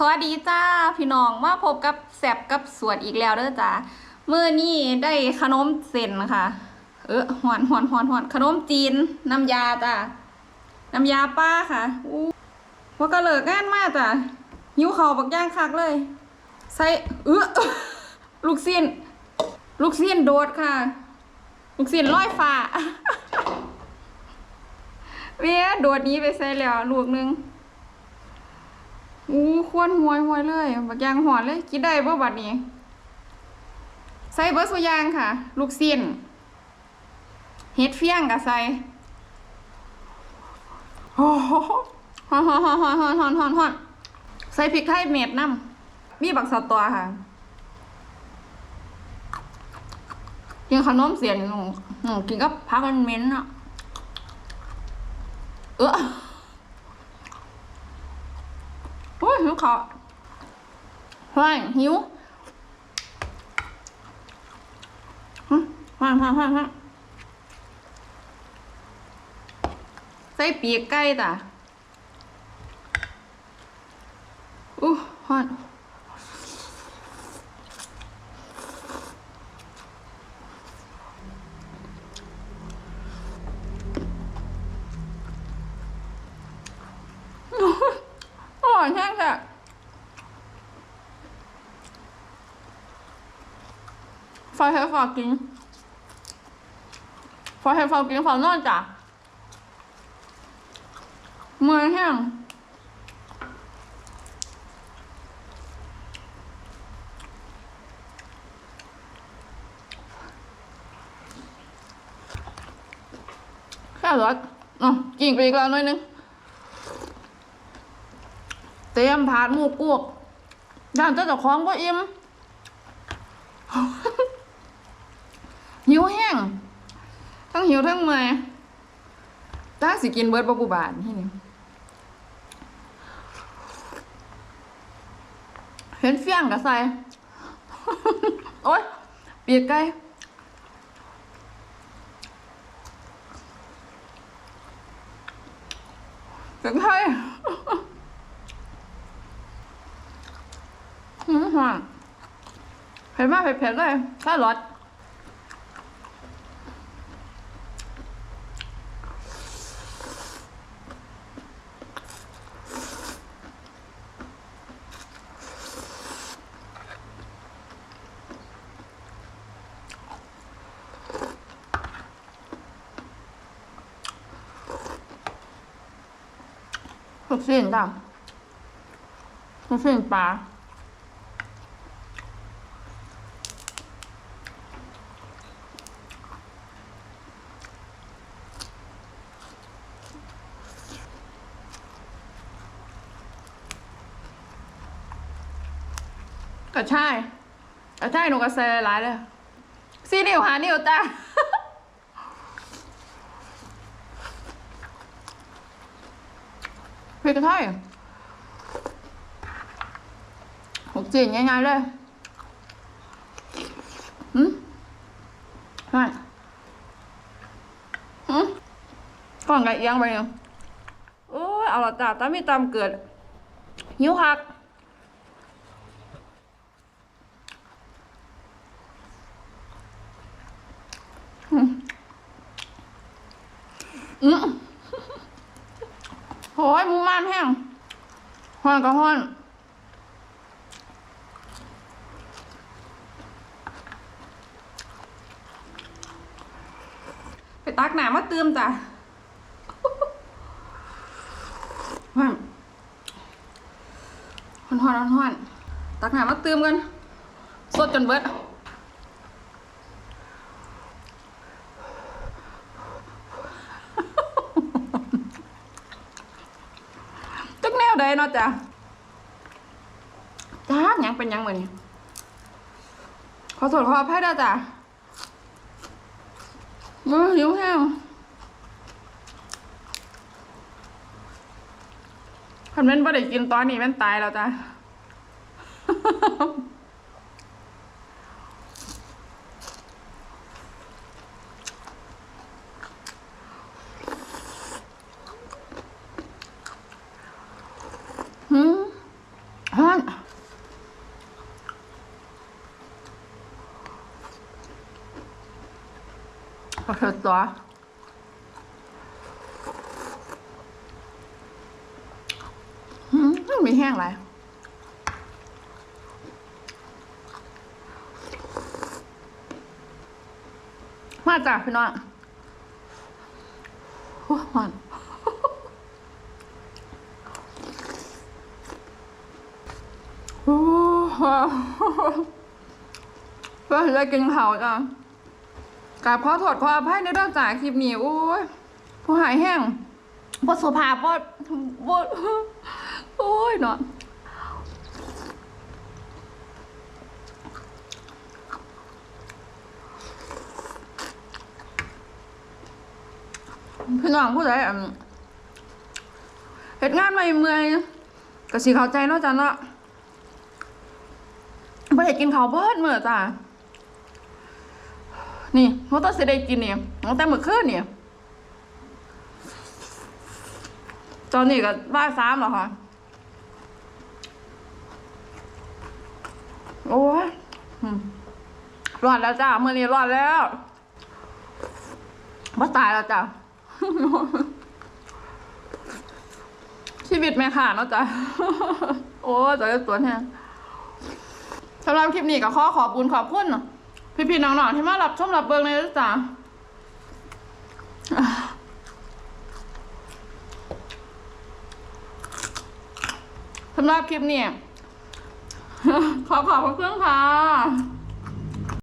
สวัสดีจ้าพี่น้องมาพบกับแซบกับสวดอีกแล้วเด้อจ้ามื้อนี้ได้ขนมเส้นค่ะ เออหอนหอนหอนหอนขนมจีนน้ำยาจ้าน้ำยาป้าค่ะอู้ว่าก็เลิกงานมากจ้ะหิวข้าบักย่างคักเลย ใส่เออลูกสิ้นลูกสิ้นโดดค่ะ ลูกสิ้นลอยฟ้าเวียโดดนี้ไปใส่แล้วลูกนึง อู้ควรหวยหวยเลยบักยางหอนเลยคิดได้บ่บัดนี้ ใส่เบอร์สุยางค่ะ ลูกเซียนเฮ็ดเฟี้ยงกับใส่โอ้โหฮอนฮอนฮอนฮอนฮอนฮออนใส่พริกไทยเม็ดน้ำมีบักสตอค่ะกินขนมเสียนหนูหนูกินก็พักมันเม้นอะเออาะว่างหิวว่างว่างว่างว่าใส่ปีกไก่จ้ะอู้ฮอนอร่อยแท้ค่ะ ฝากให้ฝากกินฝากให้ฝากกินฝากนอนจ้ะเมื่อยแห้งแค่รสอะกินไปอีกแล้วหน่อยนึง เตรียมผาดหมูกวกย่านเจ้าของก็อิ่ม หิวแห้งทั้งหิวทั้งเมื่อยถ้าสิกินเบิร์ดบกูบานที่นี่เห็นเฟี้ยงกับใส่โอ๊ยเปียกไก่เสียงไทยหืมหวานเผ็ดมากเผ็ดๆเลยแค่รส ลูกชิ้นจ้ะลูกชิ้นปลาก็ใช่ก็ใช่หนูก็เซหลายเลยสี่นิ้วหานิวจ้า พริกไทยหกจีนง่ายๆเลยอืมใช่อืมก่อนไก่เอียงไปเนี่ยโอ้ยเอาละจ้าตามมีตามเกิดหิวคักอืมอืม โอ้ยมูมันแห้งห้อนก็ห้อนไปตักหนามาเติมจ้ะห้อนห้อนห้อนห้อนตักหนามาเติมกัน สดจนเบิด จักแนวใด เนาะจ้ะจ้ายังเป็นยังเหมือนนี้ขอสดขออภัยด้วยจ้ะมือหิวแห้งคันแม่นบ่ได้กินตอนนี้แม่นตายแล้วจ้ะ หืมฮอน อนขอ เถิดตัวหืมมีแห้งไรมาจ้ะพี่น้องโอ้ยหวานโอ้โหเพื่อจะกินเขาจ้ะ กราบขอโทษขออภัยในเรื่องจากคลิปนี้โอ้ยผู้หายแห้งบทสุภาพบทบทโอ้ยเนาะพี่น้องผู้ใดอันเหตุงานใหม่เมื่อยก็สิเข้าใจเนาะจ้ะเนาะไม่ได้กินข้าวเบิดมื้อจ้ะ นี่มอเตอร์สิได้กินนี่ตั้งแต่มื้อคืนนี่ตอนนี้ก็บ่ายสามแล้วค่ะ โอ้ยรอดแล้วจ้ามื้อนี้รอดแล้วบ่ตายแล้วจ้ะชีวิตแม่ค่ะเนาะจ้ะโอ้ยจะได้ตัวแทนสำหรับคลิปนี้ก็ขอขอบคุณขอบคุณ พี่พีน้องๆที่มาหลับชมหลับเบิงเลยนะจ๊ะสำหรับคลิปนี้ขอขอบคุณค่ะ